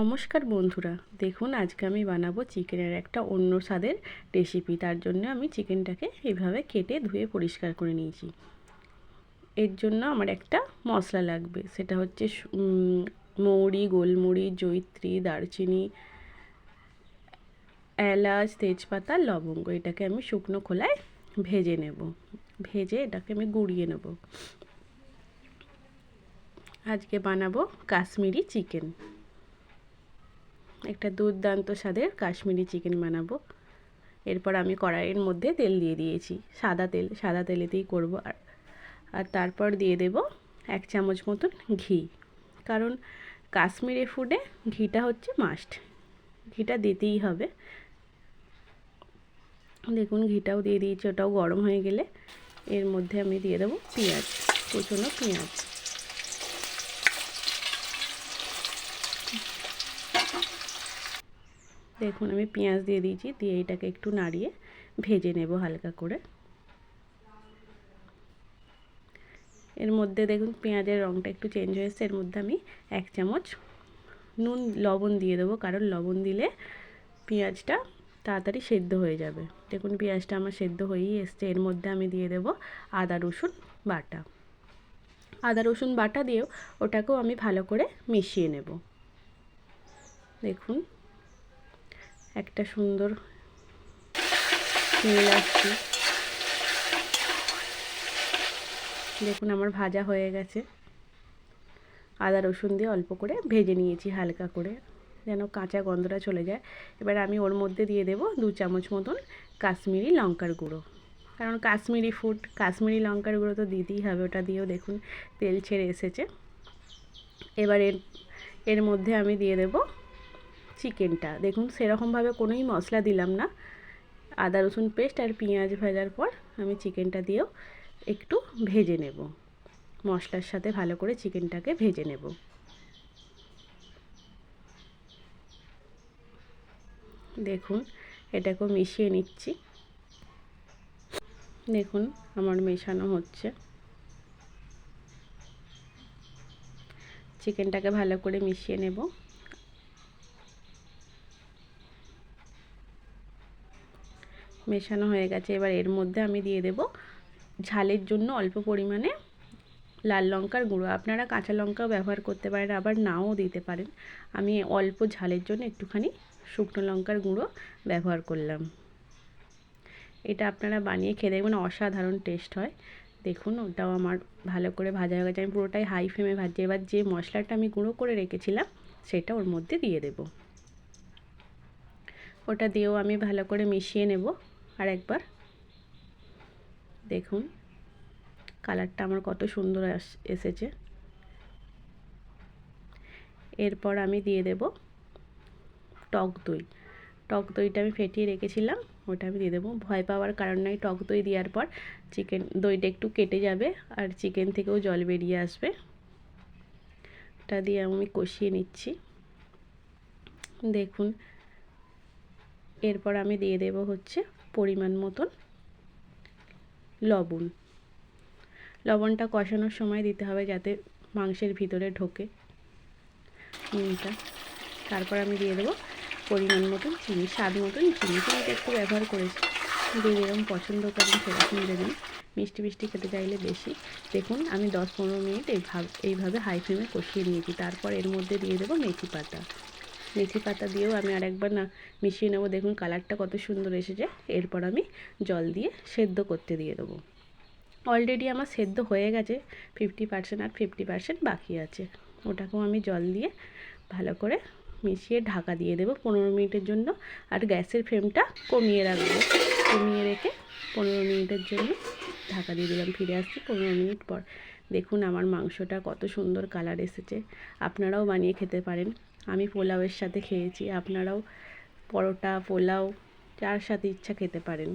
নমস্কার বন্ধুরা। দেখুন, আজকে আমি বানাবো চিকেনের একটা অন্য স্বাদের রেসিপি তার জন্য আমি চিকেনটাকে এভাবে কেটে ধুয়ে পরিষ্কার করে নিয়েছি। এর জন্য আমার একটা মশলা লাগবে। সেটা হচ্ছে মৌরি, গোলমরিচ জৈত্রী দারচিনি, এলাচ, তেজপাতা, লবঙ্গ। এটাকে আমি শুকনো খোলায় ভেজে নেব। ভেজে এটাকে আমি গুঁড়িয়ে নেব। আজকে বানাবো কাশ্মীরি চিকেন। একটা দুর্দান্ত স্বাদের কাশ্মীরি চিকেন বানাবো। এরপর আমি কড়াইয়ের মধ্যে তেল দিয়ে দিয়েছি। সাদা তেল, সাদা তেলেতেই করব। আর আর তারপর দিয়ে দেব এক চামচ মতন ঘি। কারণ কাশ্মীরি ফুডে ঘিটা হচ্ছে মাস্ট। ঘিটা দিতেই হবে। দেখুন, ঘিটাও দিয়ে দিয়েছি। ওটাও গরম হয়ে গেলে এর মধ্যে আমি দিয়ে দেবো পেঁয়াজ, কুচনো পেঁয়াজ। দেখুন, আমি পেঁয়াজ দিয়ে দিয়েছি, দিয়ে এটাকে একটু নাড়িয়ে ভেজে নেব হালকা করে। এর মধ্যে দেখুন, পেঁয়াজের রঙটা একটু চেঞ্জ হয়েছে এর মধ্যে আমি এক চামচ নুন, লবণ দিয়ে দেবো, কারণ লবণ দিলে পেঁয়াজটা তাড়াতাড়ি সেদ্ধ হয়ে যাবে। দেখুন, পেঁয়াজটা আমার সেদ্ধ হয়েই এসছে। এর মধ্যে আমি দিয়ে দেব আদা, রসুন, বাটা। আদা, রসুন, বাটা দিয়েও ওটাকেও আমি ভালো করে মিশিয়ে নেব। দেখুন একটা সুন্দর স্মেল আসছে দেখুন, আমার ভাজা হয়ে গেছে। আদা, রসুন দিয়ে অল্প করে ভেজে নিয়েছি, হালকা করে, যেন কাঁচা গন্ধটা চলে যায়। এবার আমি ওর মধ্যে দিয়ে দেব দু চামচ মতন কাশ্মীরি লঙ্কার গুঁড়ো। কারণ কাশ্মীরি ফুড, কাশ্মীরি লঙ্কার গুঁড়ো তো দিতেই হবে, ওটা দিয়েও দেখুন তেল ছেড়ে এসেছে। এবার এর এর মধ্যে আমি দিয়ে দেব চিকেনটা। দেখুন, সেরকমভাবে কোনোই মশলা দিলাম না। আদা, রসুন পেস্ট আর পেঁয়াজ ভাজার পর আমি চিকেনটা দিয়েও একটু ভেজে নেব। মশলার সাথে ভালো করে চিকেনটাকে ভেজে নেব। দেখুন, এটাকেও মিশিয়ে নিচ্ছি। দেখুন, আমার মেশানো হচ্ছে। চিকেনটাকে ভালো করে মিশিয়ে নেব। মেশানো হয়ে গেছে। এবার এর মধ্যে আমি দিয়ে দেব ঝালের জন্য অল্প পরিমাণে লাল লঙ্কার গুঁড়ো। আপনারা কাঁচা লঙ্কাও ব্যবহার করতে পারেন, আবার নাও দিতে পারেন। আমি অল্প ঝালের জন্য একটুখানি শুকনো লঙ্কার গুঁড়ো ব্যবহার করলাম। এটা আপনারা বানিয়ে খেয়ে দেখবেন, অসাধারণ টেস্ট হয়। দেখুন, ওটাও আমার ভালো করে ভাজা হয়ে গেছে। আমি পুরোটাই হাই ফ্লেমে ভাজি এবার যে মশলাটা আমি গুঁড়ো করে রেখেছিলাম, সেটা ওর মধ্যে দিয়ে দেব। ওটা দিয়েও আমি ভালো করে মিশিয়ে নেব। আর একবার। দেখুন, কালারটা আমার কত সুন্দর এসেছে। এরপর আমি দিয়ে দেব টক দই। টক দইটা আমি ফেটিয়ে রেখেছিলাম, ওটা আমি দিয়ে দেবো। ভয় পাওয়ার কারণ নাই, টক দই দেওয়ার পর চিকেন, দইটা একটু কেটে যাবে আর চিকেন থেকেও জল বেরিয়ে আসবে। ওটা দিয়ে আমি কষিয়ে নিচ্ছি। দেখুন, এরপর আমি দিয়ে দেব হচ্ছে পরিমাণ মতন লবণ। লবণটা কষানোর সময় দিতে হবে যাতে মাংসের ভিতরে ঢোকে। নুনটা। তারপর আমি দিয়ে দেবো পরিমাণ মতন চিনি, স্বাদ মতন চিনি। চিনিটা একটু ব্যবহার করেছি যে যেরকম পছন্দ করেন সেরকম দেবেন মিষ্টি মিষ্টি খেতে চাইলে বেশি। দেখুন, আমি দশ পনেরো মিনিট এইভাবে এইভাবে হাই ফ্লেমে কষিয়ে নিয়েছি। তারপর এর মধ্যে দিয়ে দেবো মেথি পাতা। মেথি পাতা দিয়েও আমি আরেকবার না মিশিয়ে নেব। দেখুন কালারটা কত সুন্দর এসেছে। এরপর আমি জল দিয়ে সেদ্ধ করতে দিয়ে দেবো। অলরেডি আমার সেদ্ধ হয়ে গেছে। ফিফটি পার্সেন্ট আর ফিফটি পার্সেন্ট বাকি আছে। ওটাকেও আমি জল দিয়ে ভালো করে মিশিয়ে ঢাকা দিয়ে দেবো পনেরো মিনিটের জন্য। আর গ্যাসের ফ্লেমটা কমিয়ে রাখব। কমিয়ে রেখে পনেরো মিনিটের জন্য ঢাকা দিয়ে দিলাম। ফিরে আসছি পনেরো মিনিট পর। দেখুন আমার মাংসটা কত সুন্দর কালার এসেছে। আপনারাও বানিয়ে খেতে পারেন। আমি পোলাওয়ের সাথে খেয়েছি। আপনারাও পরোটা পোলাও যার সাথে ইচ্ছা খেতে পারেন।